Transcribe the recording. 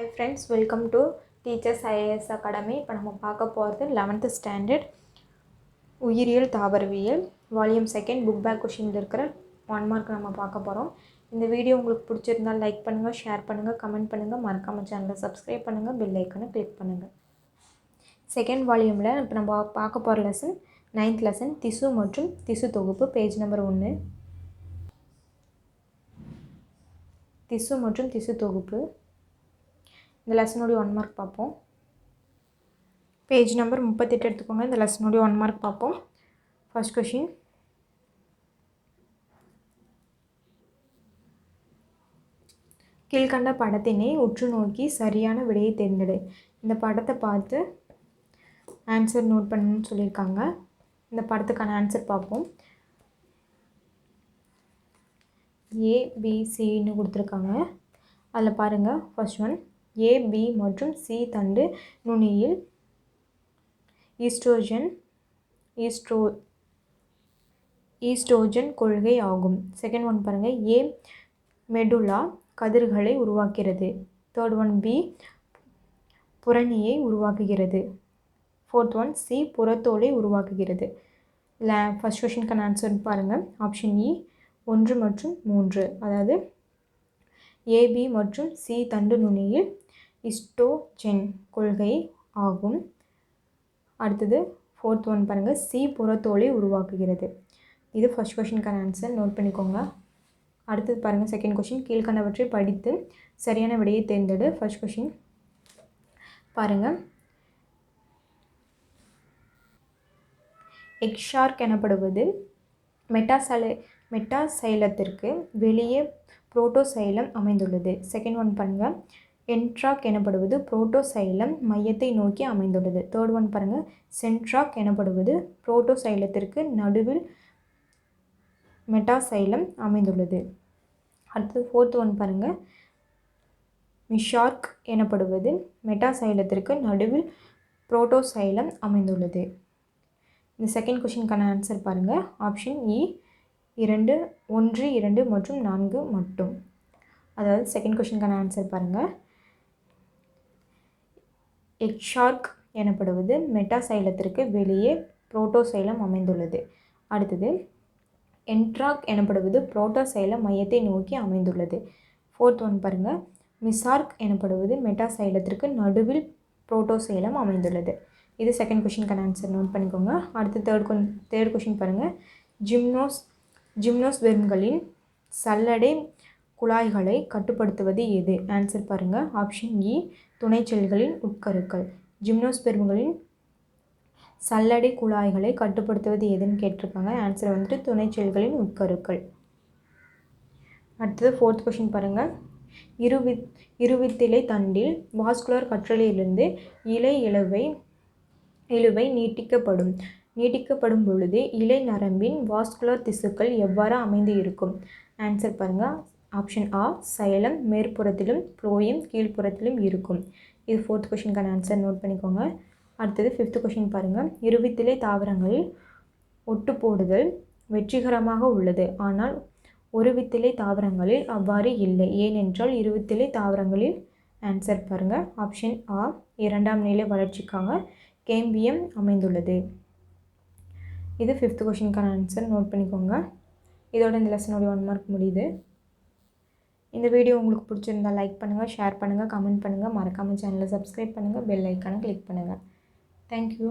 Hi friends welcome to teachers IAS academy இப்போ நம்ம பார்க்க போகிறது லெவன்த்து ஸ்டாண்டர்ட் உயிரியல் தாவரவியல் வால்யூம் செகண்ட் புக் பேக் கொஷினில் இருக்கிற ஒன் மார்க் நம்ம பார்க்க போகிறோம் இந்த வீடியோ உங்களுக்கு பிடிச்சிருந்தால் லைக் பண்ணுங்கள் ஷேர் பண்ணுங்கள் கமெண்ட் பண்ணுங்கள் மறக்காமல் சேனலை சப்ஸ்கிரைப் பண்ணுங்கள் பெல் ஐக்கனை கிளிக் பண்ணுங்கள் செகண்ட் வால்யூமில் இப்போ நம்ம பார்க்க போகிற லெசன் நைன்த் லெசன் திசு மற்றும் திசு தொகுப்பு பேஜ் நம்பர் ஒன்று திசு மற்றும் திசு தொகுப்பு. இந்த லெசனுடைய ஒன் மார்க் பார்ப்போம். பேஜ் நம்பர் முப்பத்தெட்டு எடுத்துக்கோங்க. இந்த லெசனுடைய ஒன் மார்க் பார்ப்போம். ஃபர்ஸ்ட் கொஷின் கீழ்கண்ட படத்தினை உற்று நோக்கி சரியான விடையை தேர்ந்தெடு. இந்த படத்தை பார்த்து ஆன்சர் நோட் பண்ணணும்னு சொல்லியிருக்காங்க. இந்த படத்துக்கான ஆன்சர் பார்ப்போம். ஏபிசின்னு கொடுத்துருக்காங்க. அதில் பாருங்கள் ஃபர்ஸ்ட் ஒன் ஏ பி மற்றும் சி தண்டு நுனியில் ஈஸ்ட்ரோஜன் ஈஸ்ட்ரோ ஈஸ்ட்ரோஜன் கொள்கை ஆகும். செகண்ட் ஒன் பாருங்கள் ஏ மெடுலா கதிர்களை உருவாக்கிறது தேர்ட் ஒன் பி புரணியை உருவாக்குகிறது. ஃபோர்த் ஒன் சி புறத்தோலை உருவாக்குகிறது. இல்லை ஃபஸ்ட் கொஷினுக்கான ஆன்சர் பாருங்கள் ஆப்ஷன் இ ஒன்று மற்றும் மூன்று. அதாவது ஏபி மற்றும் சி தண்டு நுனியில் இஸ்டோஜென் கொள்கை ஆகும். அடுத்தது ஃபோர்த் ஒன் பாருங்கள் சி புறத்தோலை உருவாக்குகிறது. இது ஃபஸ்ட் கொஷினுக்கான ஆன்சர் நோட் பண்ணிக்கோங்க. அடுத்தது பாருங்கள் செகண்ட் கொஷின் கீழ்கண்டவற்றை படித்து சரியான விடையை தேர்ந்தெடு. ஃபர்ஸ்ட் கொஷின் பாருங்கள் எக்ஷார்க் எனப்படுவது மெட்டாசலை மெட்டாசைலத்திற்கு வெளியே புரோட்டோசைலம் அமைந்துள்ளது. செகண்ட் ஒன் பாருங்கள் என்ட்ராக் எனப்படுவது புரோட்டோசைலம் மையத்தை நோக்கி அமைந்துள்ளது. தேர்ட் ஒன் பாருங்கள் சென்ட்ராக் எனப்படுவது புரோட்டோசைலத்திற்கு நடுவில் மெட்டாசைலம் அமைந்துள்ளது. அடுத்தது ஃபோர்த் ஒன் பாருங்கள் மிஷார்க் எனப்படுவது மெட்டாசைலத்திற்கு நடுவில் புரோட்டோசைலம் அமைந்துள்ளது. இந்த செகண்ட் கொஷினுக்கான ஆன்சர் பாருங்கள் ஆப்ஷன் இ இரண்டு ஒன்று இரண்டு மற்றும் நான்கு மட்டும். அதாவது செகண்ட் கொஷினுக்கான ஆன்சர் பாருங்கள் எக்ஷார்க் எனப்படுவது மெட்டாசைலத்திற்கு வெளியே புரோட்டோசைலம் அமைந்துள்ளது. அடுத்தது என்ட்ராக் எனப்படுவது புரோட்டோசைலம் மையத்தை நோக்கி அமைந்துள்ளது. ஃபோர்த் ஒன் பாருங்கள் மிசார்க் எனப்படுவது மெட்டாசைலத்திற்கு நடுவில் புரோட்டோசைலம் அமைந்துள்ளது. இது செகண்ட் கொஷினுக்கான ஆன்சர் நோட் பண்ணிக்கோங்க. அடுத்து தேர்ட் கொன் தேர்ட் கொஷின் பாருங்கள் ஜிம்னோஸ் ஜிம்னோஸ்பெர்ம்களின் சல்லடை குழாய்களை கட்டுப்படுத்துவது எது? ஆன்சர் பாருங்கள் ஆப்ஷன் இ துணைச்செல்களின் உட்கருக்கள். ஜிம்னோஸ்பெர்ம்களின் சல்லடை குழாய்களை கட்டுப்படுத்துவது எதுன்னு கேட்டிருக்காங்க. ஆன்சர் வந்துட்டு துணை செல்களின் உட்கருக்கள். அடுத்தது ஃபோர்த் கொஷின் பாருங்கள் இருவித் இருவித்திலை தண்டில் வாஸ்குலர் கற்றலிலிருந்து இலை இழுவை இழுவை நீட்டிக்கப்படும். நீட்டிக்கப்படும் பொழுது இலை நரம்பின் வாஸ்குலர் திசுக்கள் எவ்வாறு அமைந்து இருக்கும்? ஆன்சர் பாருங்கள் ஆப்ஷன் ஆ சைலம் மேற்புறத்திலும் ப்ளோயம் கீழ்ப்புறத்திலும் இருக்கும். இது ஃபோர்த் கொஷினுக்கான ஆன்சர் நோட் பண்ணிக்கோங்க. அடுத்தது ஃபிஃப்த் கொஷின் பாருங்கள் இருவித்திலை தாவரங்களில் ஒட்டு போடுதல் வெற்றிகரமாக உள்ளது. ஆனால் ஒரு வித்திலை தாவரங்களில் அவ்வாறு இல்லை. ஏனென்றால் இருவித்திலை தாவரங்களில் ஆன்சர் பாருங்கள் ஆப்ஷன் ஆ இரண்டாம் நிலை வளர்ச்சிக்காக கேம்பியம் அமைந்துள்ளது. இது ஃபிஃப்த் கொஷினுக்கான ஆன்சர் நோட் பண்ணிக்கோங்க. இதோட இந்த லெசனோடைய ஒன் மார்க் முடியுது. இந்த வீடியோ உங்களுக்கு பிடிச்சிருந்தால் லைக் பண்ணுங்கள் ஷேர் பண்ணுங்கள் கமெண்ட் பண்ணுங்கள் மறக்காமல் சேனலை சப்ஸ்கிரைப் பண்ணுங்கள் பெல் ஐக்கானை கிளிக் பண்ணுங்கள் தேங்க்யூ